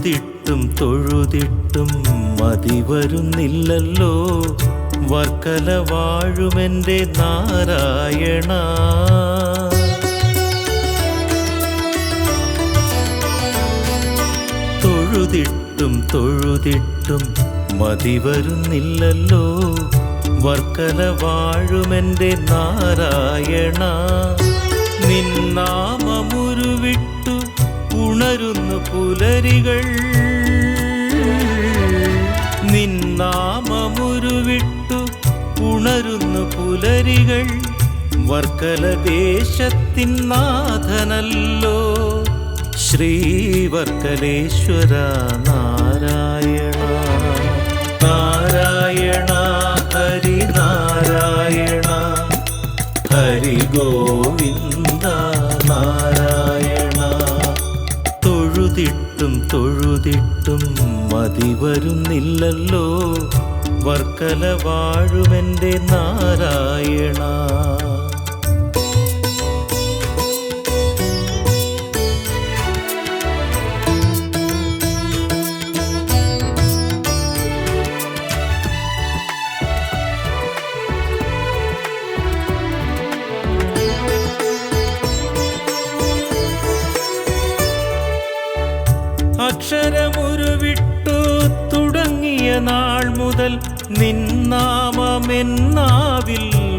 തൊഴുതിട്ടും തൊഴുതിട്ടും മതി വരുന്നില്ലല്ലോ. വർക്കല വാഴുമെന്റെ നാരായണ. തൊഴുതിട്ടും തൊഴുതിട്ടും മതി വരുന്നില്ലല്ലോ. വർക്കല വാഴുമെന്റെ നാരായണ. നിന്നാമമുരുവിട്ടു ഉണരുന്നു പുലരികൾ. നിന്നാമമുരുവിട്ടു ഉണരുന്നു പുലരികൾ. വർക്കല ദേശത്തിൻ നാഥനല്ലോ. ശ്രീവർക്കലേശ്വര നാരായണ. തൊഴുതിട്ടും തൊഴുതിട്ടും മതി വരുന്നില്ലല്ലോ. വർക്കല വാഴുമെന്റെ നാരായണ. അക്ഷരമുരുവിട്ടു തുടങ്ങിയ നാൾ മുതൽ നിന്നാമെന്നാവിൽ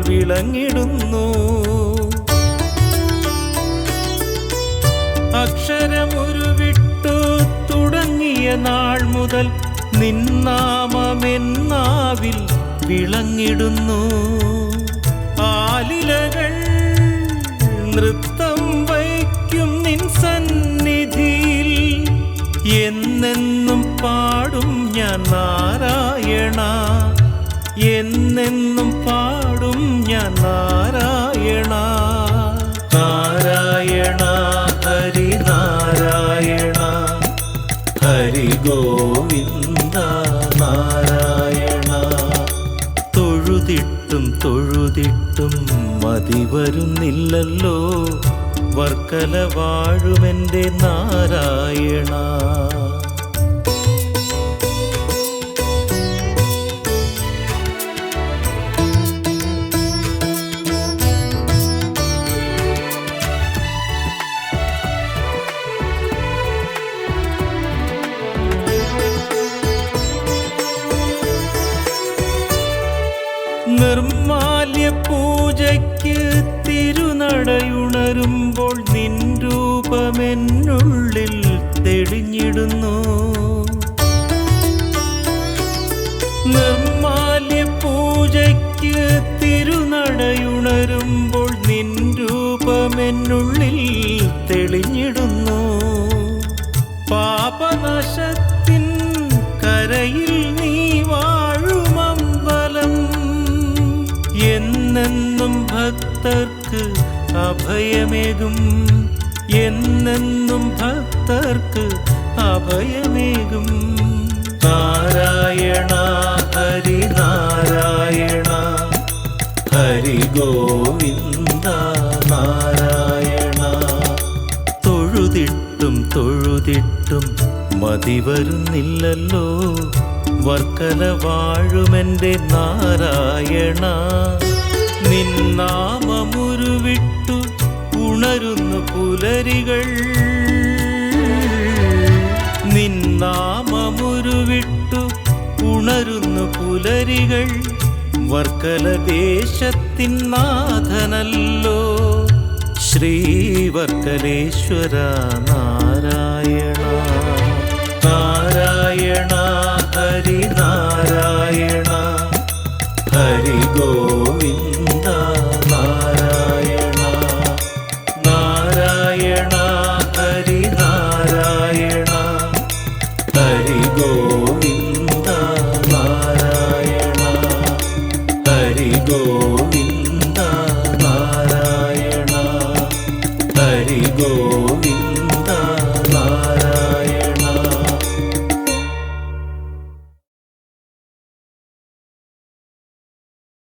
വിളങ്ങിടുന്നു. അക്ഷരമുരുവിട്ടു തുടങ്ങിയ നാൾ മുതൽ നിന്നാമെന്നാവിൽ വിളങ്ങിടുന്നു. ആലിലകൾ നൃത്തം എന്നെന്നും പാടും ഞാൻ നാരായണ. എന്നെന്നും പാടും ഞാൻ നാരായണ. നാരായണ ഹരി നാരായണ. ഹരി ഗോവിന്ദ നാരായണ. തൊഴുതിട്ടും തൊഴുതിട്ടും മതി വരുന്നില്ലല്ലോ. വർക്കല വാഴുമെന്റെ നാരായണ. പൂജയ്ക്ക് തിരുനടയുണരുമ്പോൾ നിൻ രൂപമെന്നുള്ളിൽ തെളിഞ്ഞിടുന്നു. നിർമാല്യ പൂജയ്ക്ക് തിരുനടയുണരുമ്പോൾ നിൻ രൂപമെന്നുള്ളിൽ തെളിഞ്ഞിടുന്നു. പാപനാശത്തിൻ ഭക്തർക്ക് അഭയമേകും. എന്നെന്നും ഭക്തർക്ക് അഭയമേകും. നാരായണ ഹരി നാരായണ ഹരി ഗോവിന്ദ നാരായണ. തൊഴുതിട്ടും തൊഴുതിട്ടും മതി വരുന്നില്ലല്ലോ. വർക്കല വാഴുമെന്റെ നാരായണ. നിന്നാമമുരുവിട്ടു ഉണരുന്നു പുലരികൾ. നിന്നാമമുരുവിട്ടു ഉണരുന്നു പുലരികൾ. വർക്കല ദേശത്തിൻ നാഥനല്ലോ. ശ്രീവർക്കലേശ്വര നാരായണ. നാരായണ നാരായണ ഹരി ഗോവിന്ദ ಗೋವಿಂದ